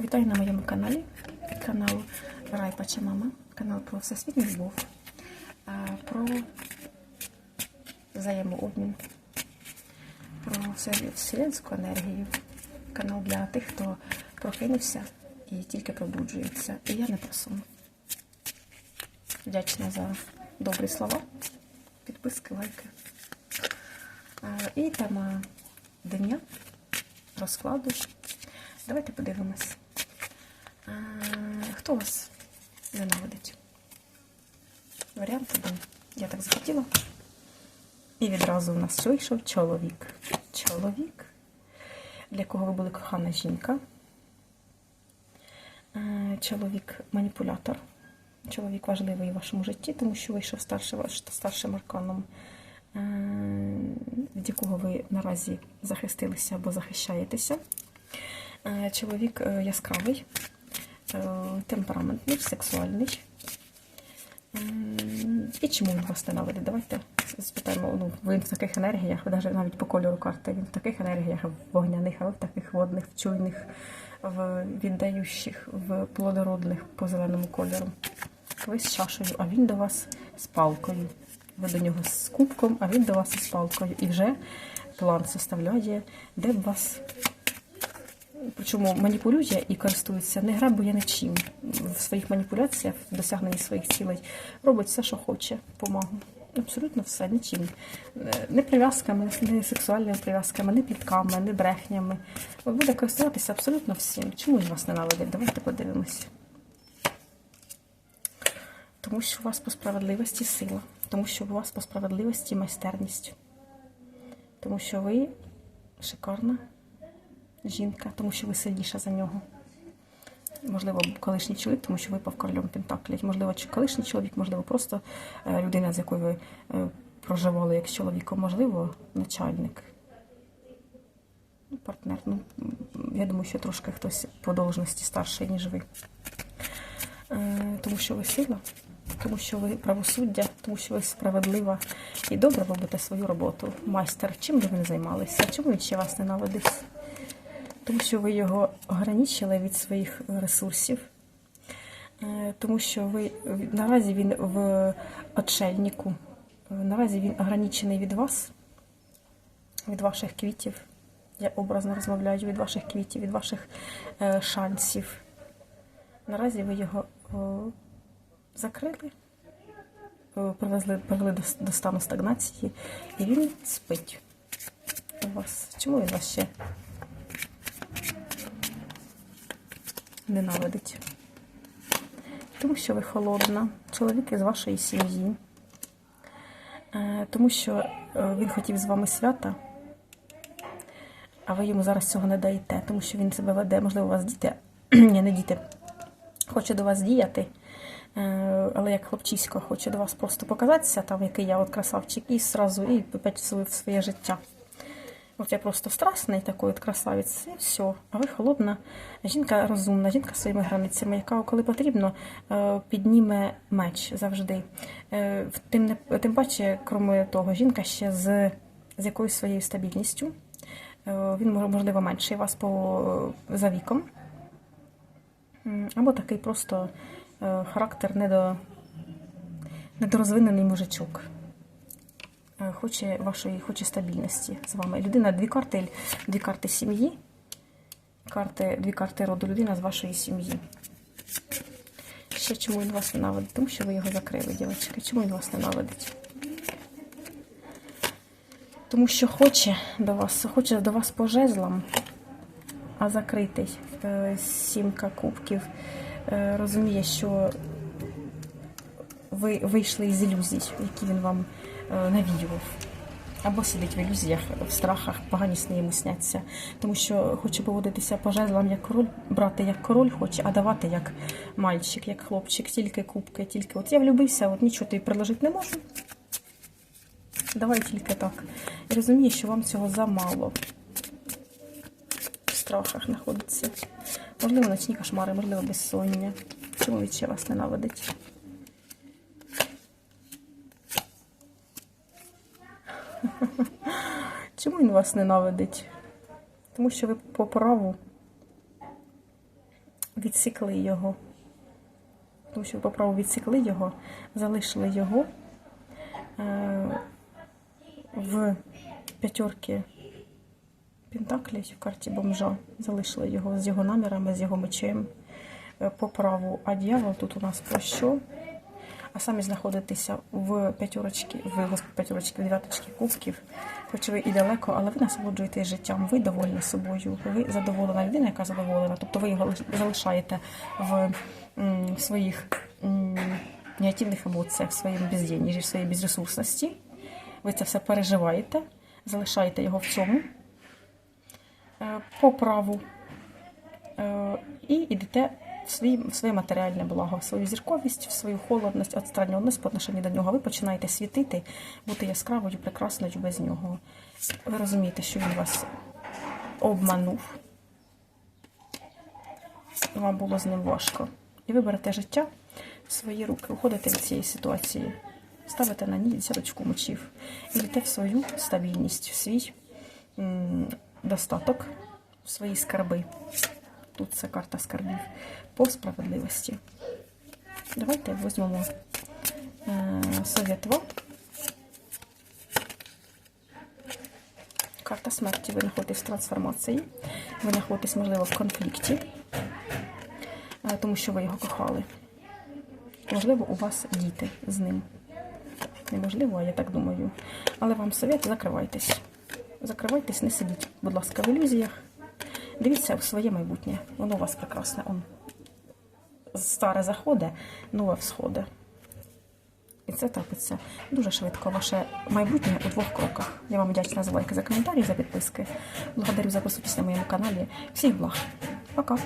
Вітаю на моєму каналі. Канал Райпача Мама. Канал про всесвітню любов, про взаємообмін, про вселенську енергію. Канал для тих, хто прокинувся і тільки пробуджується. І я не про сон. Вдячна за добрі слова, підписки, лайки. І тема дня розкладу. Давайте подивимось. А, Хто вас ненавидить? Варіант один. Я так захотіла. І відразу у нас вийшов чоловік. Чоловік, для кого ви були кохана жінка. Е, Чоловік маніпулятор. Чоловік важливий у вашому житті, тому що вийшов старшим, старшим арканом, е, від якого ви наразі захистилися або захищаєтеся. Е, Чоловік е, яскравий, е, темпераментний, сексуальний. І чому він вас ненавидить? Давайте спитаємо. Ну, ви в таких енергіях, навіть навіть по кольору карти, він в таких енергіях вогняних, а ви в таких водних, в чуйних, в віддаючих, в плодородних по зеленому кольору. Ви з чашею, а він до вас з палкою. Ви до нього з кубком, а він до вас із палкою. І вже план составляє, де б вас Причому маніпулює і користується, не грабує нічим. В своїх маніпуляціях, в досягненні своїх цілей, робить все, що хоче, помагу. Абсолютно все, нічим. Е, Не прив'язками, не сексуальними прив'язками, не плітками, не брехнями. Буде користуватися абсолютно всім. Чому він вас ненавидить? Давайте подивимося. Тому що у вас по справедливості сила, тому що у вас по справедливості майстерність, тому що ви шикарна жінка, тому що ви сильніша за нього. Можливо, колишній чоловік, тому що випав королем Пентаклі. Можливо, чи колишній чоловік, можливо, просто е, людина, з якою ви е, проживали як з чоловіком, можливо, начальник. Ну, Партнер. Ну, я думаю, що трошки хтось по должності старший, ніж ви. Е, Тому що ви сила, тому що ви правосуддя, тому що ви справедлива і добре робите свою роботу. Майстер, чим би ви не займалися? Чому він ще вас ненавидить? Тому що ви його ограничили від своїх ресурсів, Е, тому що ви наразі він в отшельнику, Е, наразі він ограничений від вас, від ваших квітів. Я образно розмовляю від ваших квітів, від ваших е, шансів. Наразі ви його закрили, привезли, привели до, стану стагнації, і він спить у вас. Чому він вас ще ненавидить? Тому що ви холодна, чоловік із вашої сім'ї. Е, Тому що е, він хотів з вами свята, а ви йому зараз цього не даєте, тому що він себе веде, можливо, у вас діти, ні, не діти, хоче до вас діяти, е, але як хлопчисько хоче до вас просто показатися, там, який я от красавчик, і зразу і опять в своє життя. От я просто страсний такий от красавець, і все. А ви холодна. Жінка розумна, жінка своїми границями, яка, коли потрібно, е, підніме меч завжди. Е, Тим, не, тим паче, крім того, жінка ще з, з якоюсь своєю стабільністю. Е, Він, можливо, менший вас по, за віком. Або такий просто характер недо, недорозвинений мужичок. Е, хоче вашої, хоче стабільності з вами. Людина дві карти, дві карти сім'ї, карти, дві карти роду людина з вашої сім'ї. Ще чому він вас ненавидить? Тому що ви його закрили, дівчатки. Чому він вас ненавидить? Тому що хоче до вас, хоче до вас по жезлам, а закритий е, сімка кубків. Е, Розуміє, що ви вийшли із ілюзій, які він вам навіював. Або сидить в ілюзіях, в страхах, погані сни йому сняться. Тому що хоче поводитися по жезлам як король, брати як король хоче, а давати як мальчик, як хлопчик, тільки кубки, тільки от я влюбився, от нічого тобі предложити не можу. Давай тільки так. І розуміє, що вам цього замало. В страхах знаходиться. Можливо, ночні кошмари, можливо, безсоння. Чому він ще вас ненавидить? Чому він вас ненавидить? Тому що ви по праву відсікли його. Тому що ви по праву відсікли його, залишили його е, в п'ятерки Пентаклі в карті бомжа. Залишили його з його намірами, з його мечем е, по праву. А дьявол тут у нас про що? А самі знаходитеся в п'ятерочці, в п'ятерочці, в дев'яточці кубків, хоч ви і далеко, але ви насолоджуєтесь життям, ви довольні собою, ви задоволена людина, яка задоволена. Тобто ви його залишаєте в м, своїх негативних емоціях, в своєму бездєнніжі, в своїй безресурсності. Ви це все переживаєте, залишаєте його в цьому е, по праву е, і йдете свій, своє матеріальне благо, свою зірковість, свою холодність, відстраненість по отношенню до нього. Ви починаєте світити, бути яскравою, прекрасною без нього. Ви розумієте, що він вас обманув, вам було з ним важко. І ви берете життя в свої руки, уходите від цієї ситуації, ставите на ній десяточку мечів і йдете в свою стабільність, в свій достаток, в свої скарби. Тут це карта скарбів по справедливості. Давайте візьмемо е, совєтва. Карта смерті. Ви знаходитесь в трансформації. Ви знаходитесь, можливо, в конфлікті, е, тому що ви його кохали. Можливо, у вас діти з ним. Неможливо, я так думаю. Але вам совет, закривайтесь. Закривайтесь, не сидіть, будь ласка, в ілюзіях. Дивіться в своє майбутнє. Воно у вас прекрасне. Он старе заходить, нове всходить. І це трапиться дуже швидко. Ваше майбутнє у двох кроках. Я вам вдячна за лайки, за коментарі, за підписки. Благодарю за присутність на моєму каналі. Всіх благ. Пока.